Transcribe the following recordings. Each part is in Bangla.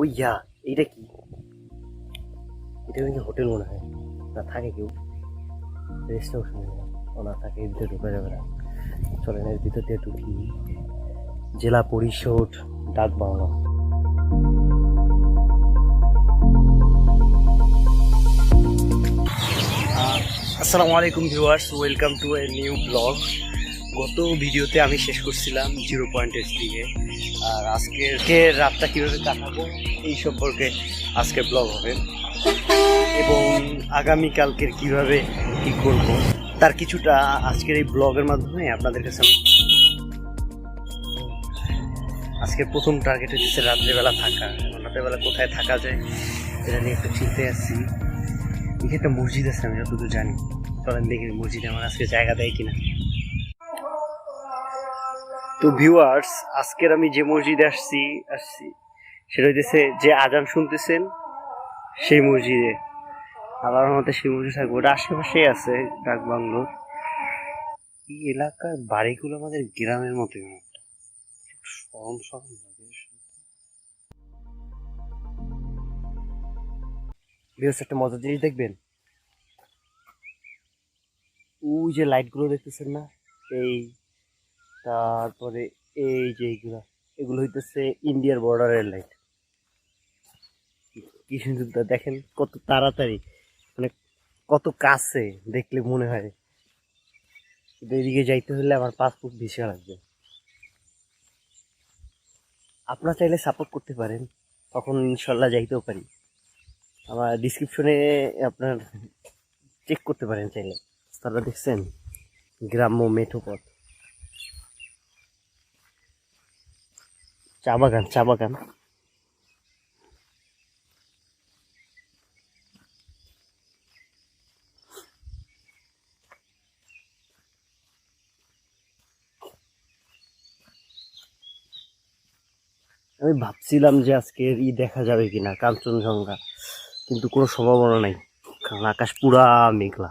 ওই ইয়া, এইটা কি? এটা কিন্তু হোটেল মনে হয়। না, থাকে কেউ। রেস্ট হাউস মনে হয়। ও না, থাকে এর ভিতরে ঢোকা যাবে না। চলেন, এর ভিতর দিয়ে ঢুকি। জেলা পরিষদ, ডাক বাংলা। আসসালামু আলাইকুম viewers, welcome to a new blog. গত ভিডিওতে আমি শেষ করছিলাম জিরো পয়েন্টের দিকে আর আজকের রাতটা কীভাবে কাটাবো, এই সম্পর্কে আজকের ব্লগ হবে। এবং আগামীকালকের কীভাবে কি করব, তার কিছুটা আজকের এই ব্লগের মাধ্যমে আপনাদের কাছে আজকের প্রথম টার্গেট হচ্ছে রাত্রেবেলা থাকা। রাত্রেবেলা কোথায় থাকা যায়, এটা নিয়ে একটু চিন্তায় আসছি এখানে একটা মসজিদ আছে, আমি যতদূর জানি। চলেন দেখি মসজিদে আমার আজকে জায়গা দেয় কিনা। তো ভিউয়ার্স আজকের আমি যে মসজিদে আসছি আসছি, সেটা হইতেছে যে আজান শুনতেছেন, সেই মসজিদে। আল্লাহর রহমতে সেই মসজিদ থাকবে। ওটা আশেপাশেই আছে, ডাক বাংলোর। এই এলাকার বাড়িগুলো আমাদের গ্রামের মতোই সরম সরম লাগে। একটা মজার জিনিস দেখবেন? ওই যে লাইটগুলো দেখতেছেন না? এই তারপরে এই যে এইগুলা, এগুলো হইতেছে ইন্ডিয়ার বর্ডারের লাইট কি সুন্দর দেখেন কত তাড়াতাড়ি মানে কত কাছে দেখলে মনে হয়। এদিকে যাইতে হলে আমার পাসপোর্ট ভিসা লাগবে। আপনারা চাইলে সাপোর্ট করতে পারেন, তখন ইনশাল্লাহ যাইতেও পারি। আমার ডিসক্রিপশনে আপনার চেক করতে পারেন চাইলে। তারা দেখছেন, গ্রাম্য মেঠো পথ চা বাগান চা বাগান। আমি ভাবছিলাম যে আজকের ই দেখা যাবে কিনা, কাঞ্চনজঙ্ঘা, কিন্তু কোনো সম্ভাবনা নাই, কারণ আকাশ পুরা মেঘলা।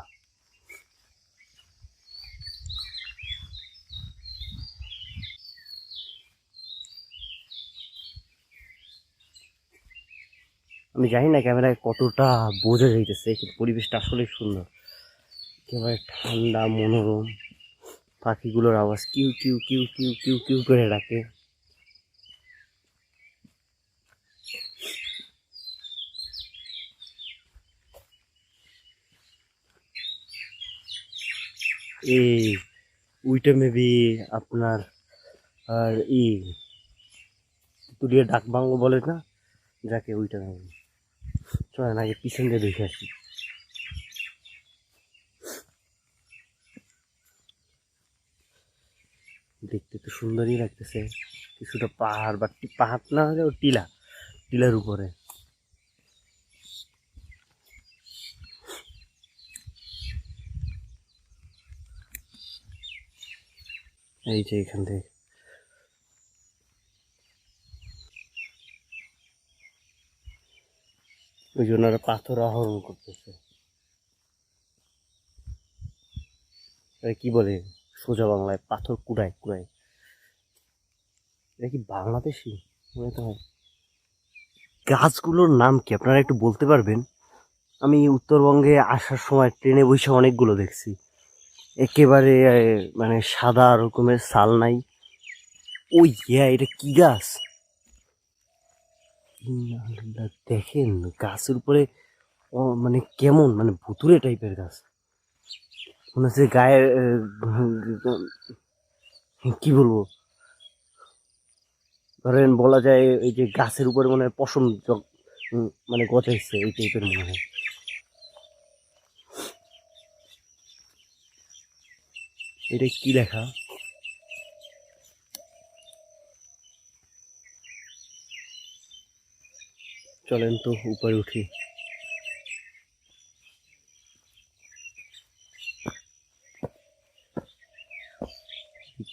আমি জানি না ক্যামেরায় কতটা বোঝা যাইতেছে, কিন্তু পরিবেশটা আসলে সুন্দর। একেবারে ঠান্ডা, মনোরম। পাখিগুলোর আওয়াজ কিউ কিউ কিউ কিউ কিউ কিউ করে ডাকে। এই উইটা মেবি আপনার, আর ই তুলিয়ে বাংলো বলে না? যাকে উইটা মেবি চলেন, আগে পিছন দিয়ে দেখে আসি। দেখতে তো সুন্দরই লাগতেছে। কিছুটা পাহাড়, বা পাহাড় না হলেও টিলা, টিলার উপরে। এই যে এখান থেকে। ওই জন্য পাথর আহরণ করতেছে। কি বলে? সোজা বাংলায় পাথর কুড়ায় কুড়ায়। এটা কি বাংলাদেশি? মনে তো হয়। গাছগুলোর নাম কি? আপনারা একটু বলতে পারবেন? আমি উত্তরবঙ্গে আসার সময় ট্রেনে বসে অনেকগুলো দেখছি। একেবারে মানে সাদা রকমের সাল নাই। ওই ইয়া, এটা কি গাছ? দেখেন গাছের উপরে মানে কেমন মানে ভুতুরে টাইপের গাছ। মনে হচ্ছে গায়ে আহ, কি বলব? ধরেন বলা যায় এই যে গাছের উপরে মনে হয় পশম মানে গজাইছে এই টাইপের মনে হয়। এটা কি লেখা? চলেন তো উপরে উঠি।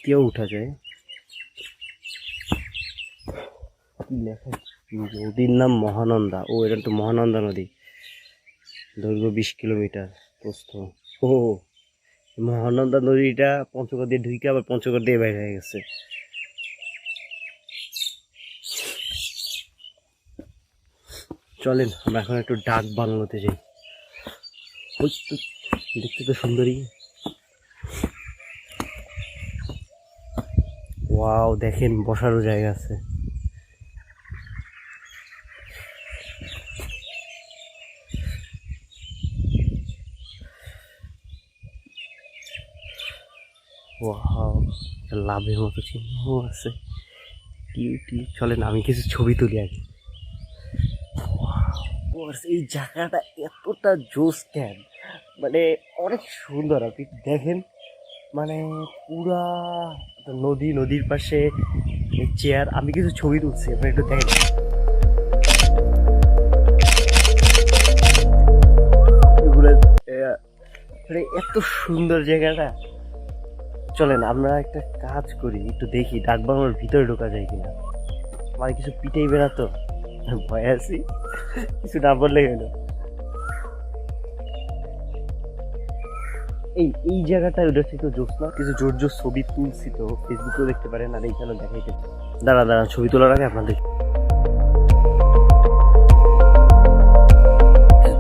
কেউ উঠা যায়। নদীর নাম মহানন্দা। ও, এটা তো মহানন্দা নদী। দৈর্ঘ্য বিশ কিলোমিটার, প্রস্থ। ও, মহানন্দা নদীটা পঞ্চগড় দিয়ে ঢুকে আবার পঞ্চগড় দিয়ে বাইরে হয়ে গেছে। চলেন, আমরা এখন একটু ডাক বাংলোতে যাই। দেখতে তো সুন্দরী। ওয়াও, দেখেন, বসারও জায়গা আছে। লাভের মতো চিহ্ন আছে। কিউটি, চলেন, আমি কিছু ছবি তুলি আগে। Wow, এই জায়গাটা এতটা জোস ক্যান মানে অনেক সুন্দর আপনি দেখেন মানে পুরা নদী নদীর পাশে চেয়ার আমি কিছু ছবি তুলছি আপনি একটু দেখেন। মানে এত সুন্দর জায়গাটা। চলেন আমরা একটা কাজ করি একটু দেখি ডাক বাংলার ভিতরে ঢোকা যায় কিনা। আমার কিছু পিটাইবে না তো ভয় আছি? কিছু না বললে গেল এই এই জায়গাটা ওটা থেকে জোস কিছু জোর জোর ছবি তুলছি তো, ফেসবুকেও দেখতে পারেন, আর এইখানে দেখাইতে দাঁড়া দাঁড়া, ছবি তোলার আগে আপনাদের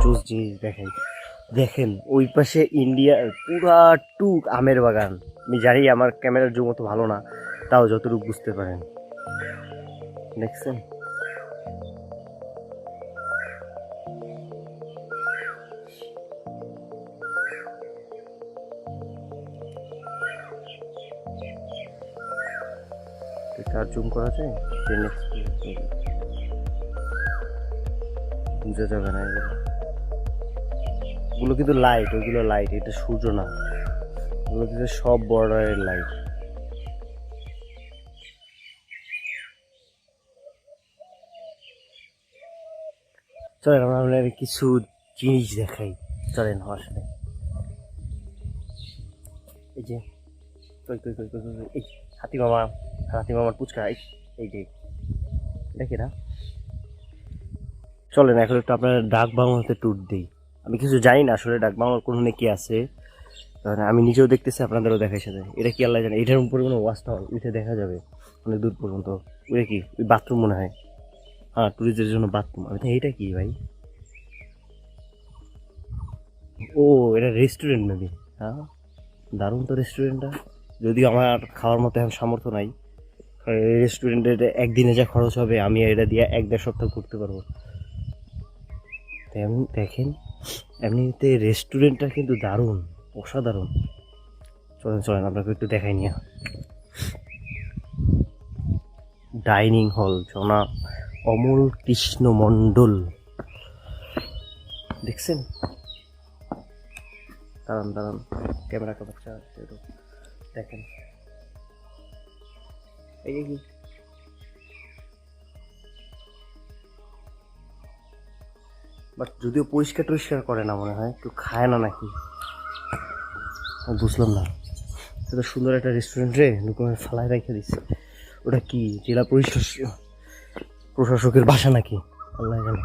জোস জিনিস দেখাই। দেখেন, ওই পাশে ইন্ডিয়া পুরা টুক আমের বাগান। আমি জানি আমার ক্যামেরার জন্য তো ভালো না, তাও যতটুকু বুঝতে পারেন। দেখছেন? এটা জুম করা যায় টেন বুঝা যাবে না এগুলো। ওগুলো কিন্তু লাইট ওইগুলো লাইট এটা সূর্য না। ওগুলো কিন্তু সব বর্ডারের লাইট চলেন আমরা আপনাদের কিছু জিনিস দেখাই। চলেন আমার সাথে। এই যে কই কই কই, কই, এই হাতি মামা, হাতি মামার পুচকা, এই যে দেখি না চলেন, এখন একটু আপনার ডাক বাংলাতে ট্যুর দিই। আমি কিছু জানি না আসলে ডাক বাংলার কোনখানে কি আছে। আমি নিজেও দেখতেছি, আপনাদেরও দেখাই সাথে। এটা কি আল্লাহ জানে? এটার উপরে কোনো ওয়াচ টাওয়ার উঠে দেখা যাবে, অনেক দূর পর্যন্ত। ওইটা কি? ওই বাথরুম মনে হয়। হ্যাঁ ট্যুরিস্টদের জন্য বাথরুম। আমি এইটা কি ভাই? ও, এটা রেস্টুরেন্ট মেবি হ্যাঁ দারুণ তো রেস্টুরেন্টটা যদিও আমার খাওয়ার মতো এখন সামর্থ্য নাই রেস্টুরেন্টের একদিনে যা খরচ হবে, আমি এটা দিয়ে এক দেড় সপ্তাহ করতে পারব। তেমন দেখেন, এমনিতে রেস্টুরেন্টটা কিন্তু দারুণ, অসাধারণ। চলেন চলেন, আপনাকে একটু দেখাই নিয়ে। ডাইনিং হল জনা অমল কৃষ্ণ মণ্ডল। দেখছেন? দাঁড়ান দাঁড়ান, ক্যামেরা ক্যামেরা একটু দেখেন। এই কি? বাট যদিও পরিষ্কার টরিষ্কার করে না মনে হয়, একটু খায় না নাকি? বুঝলাম না। এত সুন্দর একটা রেস্টুরেন্ট রে লুকোমে ফালায় রেখে দিচ্ছে ওটা কি, জেলা পরিষদ প্রশাসকের বাসা নাকি? আল্লাহ জানে।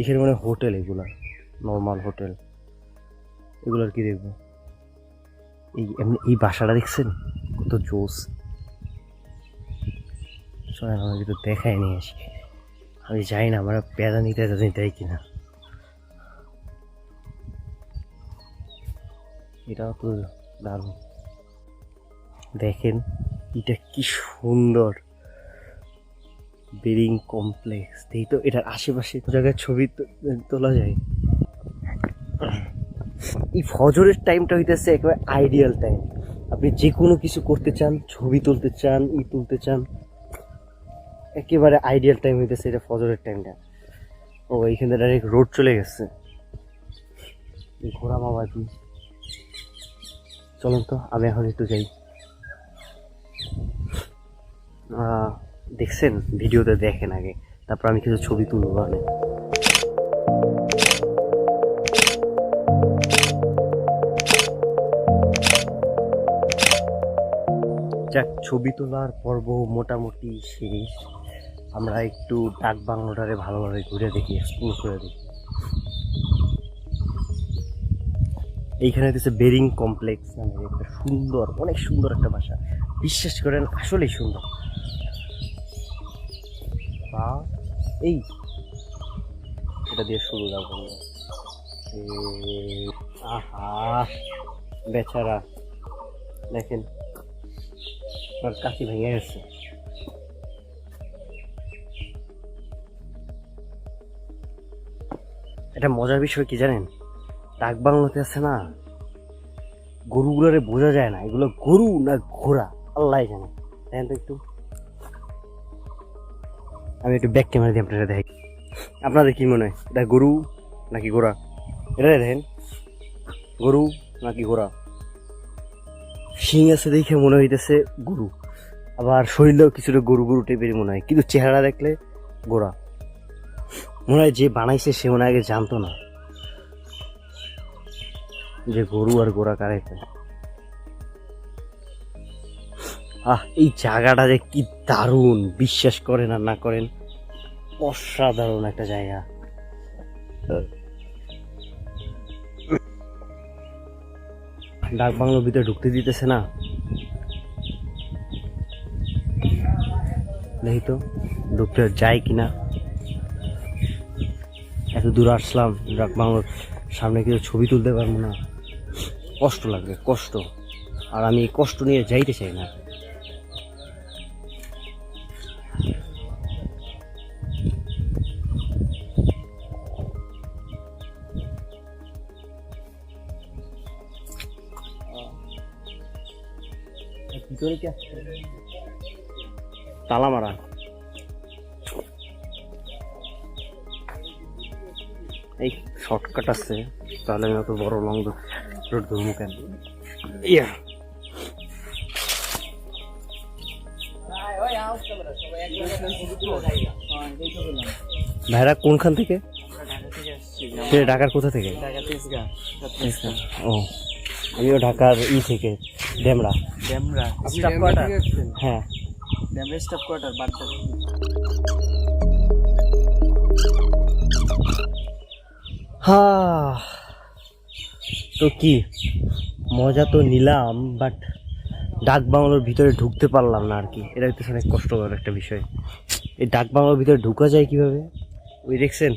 এখানে মানে হোটেল এগুলা, নর্মাল হোটেল। এগুলো আর কি দেখব। এই এমনি এই বাসাটা দেখছেন? কত জোস। শোনেন দেখাই নিয়ে আসি আমি যাই না, আমরা পেদা নিতে নিতে দেয় কিনা। এটাও তো দারুণ। দেখেন, এটা কি সুন্দর। বেরিং কমপ্লেক্স। এই তো, এটার আশেপাশে জায়গায় ছবি তোলা যায়। এই ফজরের টাইমটা হইতেছে একেবারে আইডিয়াল টাইম আপনি যে কোনো কিছু করতে চান, ছবি তুলতে চান ই তুলতে চান, একেবারে আইডিয়াল টাইম হইতেছে এটা ফজরের টাইমটা ও, এইখানে ডাইরেক্ট রোড চলে গেছে। ঘোরা মামা কি চলুন তো, আমি এখন একটু যাই। দেখছেন? ভিডিওতে দেখেন আগে। তারপর আমি কিছু ছবি তুলবো মানে যাক ছবি তোলার পর্ব মোটামুটি শেষ। আমরা একটু ডাক বাংলোটারে ভালোভাবে ঘুরে দেখি এক্সপ্লোর করে দেখি। এইখানে হচ্ছে বেরিং কমপ্লেক্স নামে একটা সুন্দর অনেক সুন্দর একটা বাসা। বিশ্বাস করেন আসলেই সুন্দর। রাস্তা এই এটা দিয়ে শুরু এই, আহা বেচারা। দেখেন আর কাশি ভেঙে গেছে এটা মজার বিষয় কি জানেন? ডাক বাংলাতে আছে না, গরুগুলোরে বোঝা যায় না, এগুলো গরু না ঘোড়া, আল্লাহ জানে। দেখেন তো একটু। আমি একটু ব্যাক ক্যামেরা দিয়ে আপনারা দেখি আপনাদের কি মনে হয়? এটা গরু নাকি ঘোড়া? এটা দেখেন। গরু নাকি ঘোড়া? শিং আছে দেখে মনে হইতেছে গরু। আবার শরীরেও কিছুটা গরু গরু টাইপের মনে হয়। কিন্তু চেহারা দেখলে গোড়া। মনে হয় যে বানাইছে সে মনে আগে জানতো না। যে গরু আর গোড়া কারাইতে আহ, এই জায়গাটা যে কি দারুণ! বিশ্বাস করেন আর না করেন, অসাধারণ একটা জায়গা। ডাক বাংলোর ভিতরে ঢুকতে দিতেছে না। দেখি তো ঢুকতে যায় কিনা। এত দূর আসলাম, ডাক বাংলোর সামনে কিছু ছবি তুলতে পারব না। কষ্ট লাগবে, কষ্ট। আর আমি কষ্ট নিয়ে যাইতে চাই না। কি আসছে? তালা মারা। এই শর্টকাট আছে তাহলে আমি অত বড় লং রোড ধরবো কেন? ইয়া। ভাইরা কোনখান থেকে? ঢাকার কোথা থেকে? ও আমিও ঢাকার ই থেকে। ডেমরা। ড্যামরা স্টাফ কোয়ার্টার হ্যাঁ। ড্যামরা স্টাফ কোয়ার্টার বাড্ডা হা তো কি? মজা তো নিলাম বাট ডাক বাংলোর ভিতরে ঢুকতে পারলাম না আর কি। এটা হচ্ছে অনেক কষ্টকর একটা বিষয়। এই ডাক বাংলোর ভিতরে ঢুকা যায় কীভাবে? ওই দেখছেন?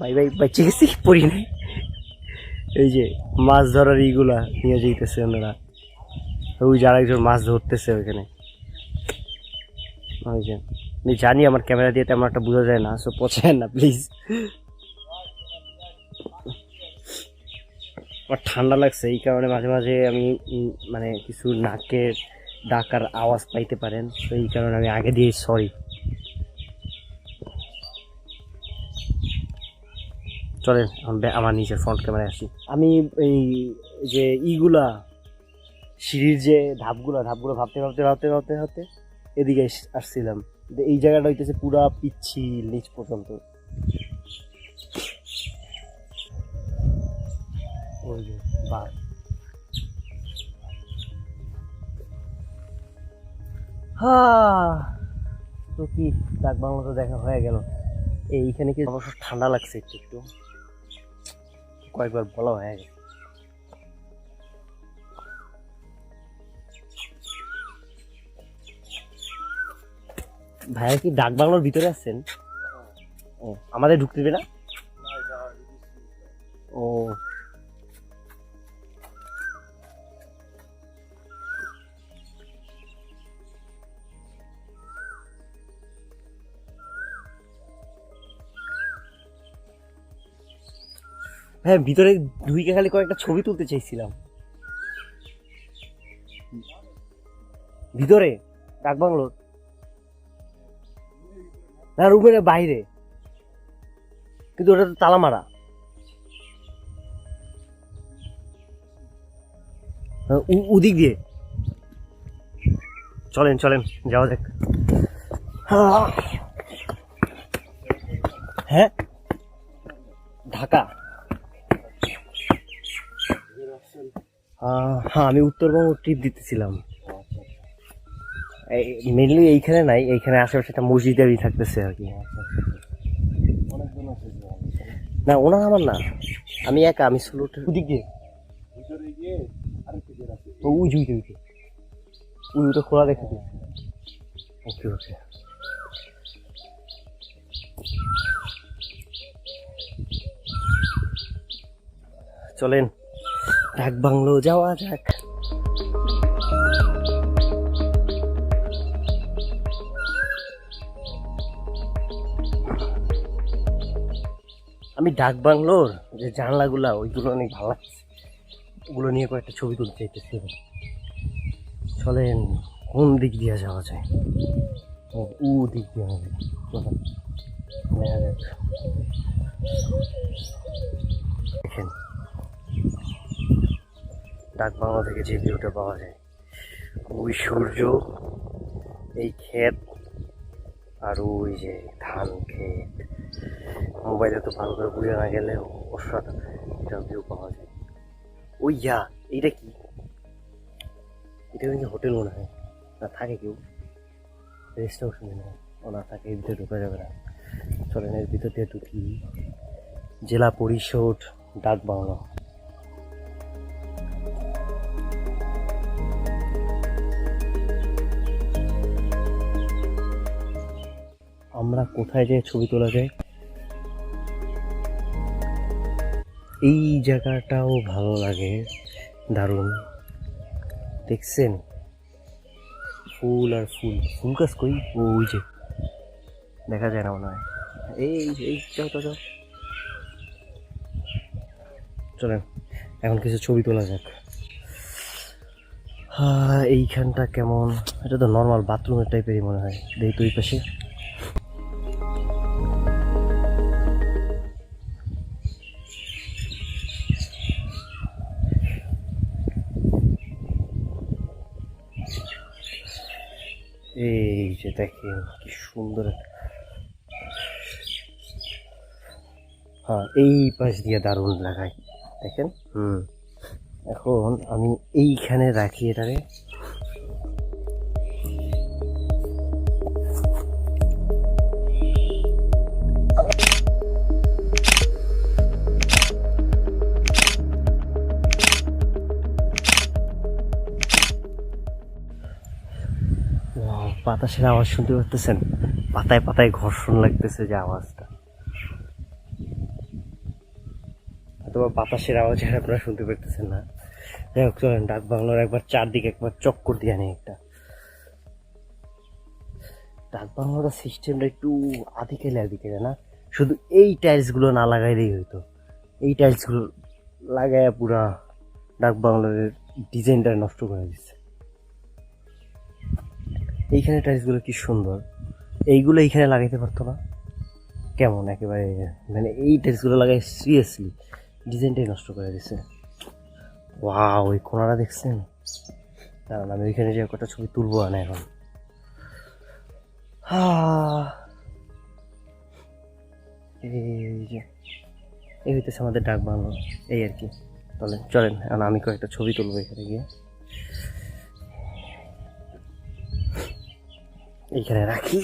ভাই ভাই বাচ্চা গেছি পড়ি নাই? এই যে মাছ ধরার ইগুলা নিয়ে যাইতেছে ওনারা। ওই যারা একজন মাছ ধরতেছে ওইখানে। ওই যে, আমি জানি আমার ক্যামেরা দিয়ে তেমন একটা বোঝা যায় না সো পছায় না প্লিজ আমার ঠান্ডা লাগছে, এই কারণে মাঝে মাঝে আমি মানে কিছু নাকের ডাকার আওয়াজ পাইতে পারেন, তো এই কারণে আমি আগে দিয়ে সরি চলেন, এখন আমার নিজের ফ্রন্ট ক্যামেরায় আসি। আমি এই যে ইগুলা, সিঁড়ির যে ধাপগুলো ধাপগুলো ভাবতে ভাবতে ভাবতে ভাবতে ভাবতে এদিকে আসছিলাম। এই জায়গাটা হইতেছে পুরা পিচ্ছি নিচ পর্যন্ত। তো কি? ডাক বাংলা তো দেখা হয়ে গেল। এইখানে কি অবশ্য ঠান্ডা লাগছে একটু একটু? কয়েকবার বলা হয়ে গেছে। ভাইয়া কি ডাক বাংলোর ভিতরে আছেন? আমাদের ঢুকতে দেবে না? ও হ্যাঁ ভিতরে ঢুইকে খালি কয়েকটা ছবি তুলতে চাইছিলাম। ভিতরে? ডাক বাংলোর? না রুমের বাইরে। কিন্তু ওটা তো তালা মারা। হ্যাঁ, উদিক দিয়ে। চলেন চলেন যাওয়া যাক। হ্যাঁ। ঢাকা। হ্যাঁ আমি উত্তরবঙ্গ ট্রিপ দিতেছিলাম। মেনলি এইখানে নাই এইখানে আশেপাশে একটা মসজিদেরই থাকতেছে আর কি। না ওনার আমার না। আমি একা আমি সোলো ওদিক গিয়ে ও উজি উজি উজি খোলা দেখে দিই ওকে ওকে চলেন। ডাক বাংলো যাওয়া যাক। আমি ডাক বাংলোর যে জানলাগুলা, ওইগুলো অনেক ভালো লাগছে। ওগুলো নিয়ে কয়েকটা ছবি তুলতে চাইতেছি। চলেন, কোন দিক দিয়ে যাওয়া যায়? ও দিক দিয়ে দেখেন ডাক বাংলা থেকে যে ভিউটা পাওয়া যায়। ওই সূর্য, এই ক্ষেত আর ওই যে ধান ক্ষেত। মোবাইলে তো ভালো করে বুঝে না গেলে অসাধারণ এটা ভিউ পাওয়া যায়। ওই ইয়া, এইটা কি? এটা কিন্তু হোটেল মনে হয়। না, থাকে কেউ। রেস্ট হাউস মনে হয়। না, থাকে এর ভিতরে ঢোকা যাবে না। চলেন, এর ভিতর দিয়ে ঢুকি। জেলা পরিষদ ডাক বাংলা আমরা কোথায় যে ছবি তোলা যায়? এই জায়গাটাও ভালো লাগে, দারুণ। দেখছেন? ফুল আর ফুল। ফুল গাছ কই? ওই যে। দেখা যায় না মনে হয়। এই এই, যাও তো যাও। চলেন, এখন কিছু ছবি তোলা যাক। এইখানটা কেমন? এটা তো নর্মাল বাথরুমের টাইপেরই মনে হয়। দেখি তো এই পাশে। সুন্দর। হ্যাঁ এই পাশ দিয়ে দারুণ লাগাই দেখেন? হুম। এখন আমি এইখানে রাখি এটারে বাতাসের আওয়াজ শুনতে পারতেছেন? পাতায় পাতায় ঘর্ষণ লাগতেছে যে আওয়াজটা। অথবা বাতাসের আওয়াজ আপনারা শুনতে পারতেছেন না। যাই হোক, চলেন, ডাক বাংলার একবার চারদিকে একবার চক্কর দিয়ে আনি একটা। ডাক বাংলার সিস্টেমটা একটু আদিকেলে আদিকেলে না? শুধু এই টাইলসগুলো না লাগাইলেই হইতো। এই টাইলসগুলো লাগায় পুরা ডাক বাংলার ডিজাইনটা নষ্ট করে দিচ্ছে। এইখানে টাইলসগুলো কি সুন্দর? এইগুলো এইখানে লাগাইতে পারতো না? কেমন একেবারে মানে এই টাইলসগুলো লাগাই সিরিয়াসলি ডিজাইনটাই নষ্ট করে দিছে। ওয়াও ওই কোনারা দেখছেন? কারণ আমি ওইখানে যে কটা ছবি তুলবো না এখন। এই যে, এই হইতেছে আমাদের ডাক বাংলো এই আর কি। চলেন চলেন আমি কয়েকটা ছবি তুলবো এখানে গিয়ে। এইখানে রাখি।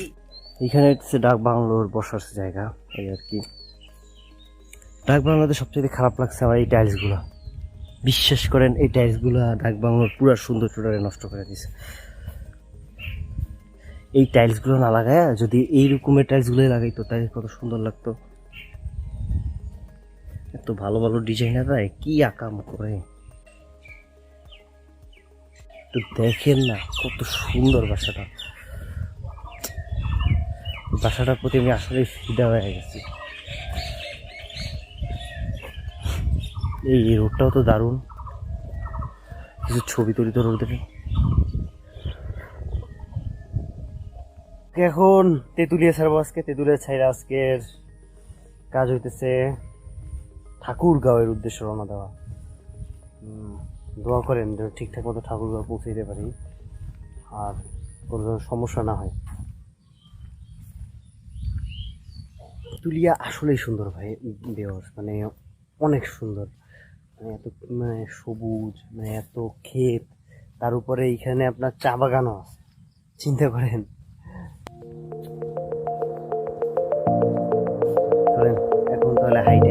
এইখানে হচ্ছে ডাক বাংলোর বসার জায়গা, এই আর কি। ডাক বাংলোতে সবচেয়ে খারাপ লাগছে আমার এই টাইলসগুলো বিশ্বাস করেন, এই টাইলসগুলো ডাক বাংলোর পুরো সৌন্দর্যটা নষ্ট করে দিছে। এই টাইলসগুলো না লাগায় যদি এই রকমের টাইলসগুলোই লাগাইতো তাই কত সুন্দর লাগতো। এত ভালো ভালো ডিজাইনাররা কি আকাম করে। তো দেখেন না, কত সুন্দর বাসাটা। বাসাটার প্রতি আমি আসলে ফিদা হয়ে গেছি। এই রোডটাও তো দারুণ। কিছু ছবি তুলি তো রোদের এখন তেঁতুলিয়া ছাড়বো আজকে, তেঁতুলিয়া ছাইরা আজকের কাজ হইতেছে ঠাকুর ঠাকুরগাঁওয়ের উদ্দেশ্যে রওনা দেওয়া। দোয়া করেন যেন ঠিকঠাক মতো ঠাকুরগাঁও পৌঁছে দিতে পারি, আর কোনো সমস্যা না হয়। তেঁতুলিয়া আসলেই সুন্দর ভাই বেয়স মানে অনেক সুন্দর। মানে এত মানে সবুজ মানে এত ক্ষেত, তার উপরে এইখানে আপনার চা বাগানও আছে, চিন্তা করেন। এখন তাহলে হাইটে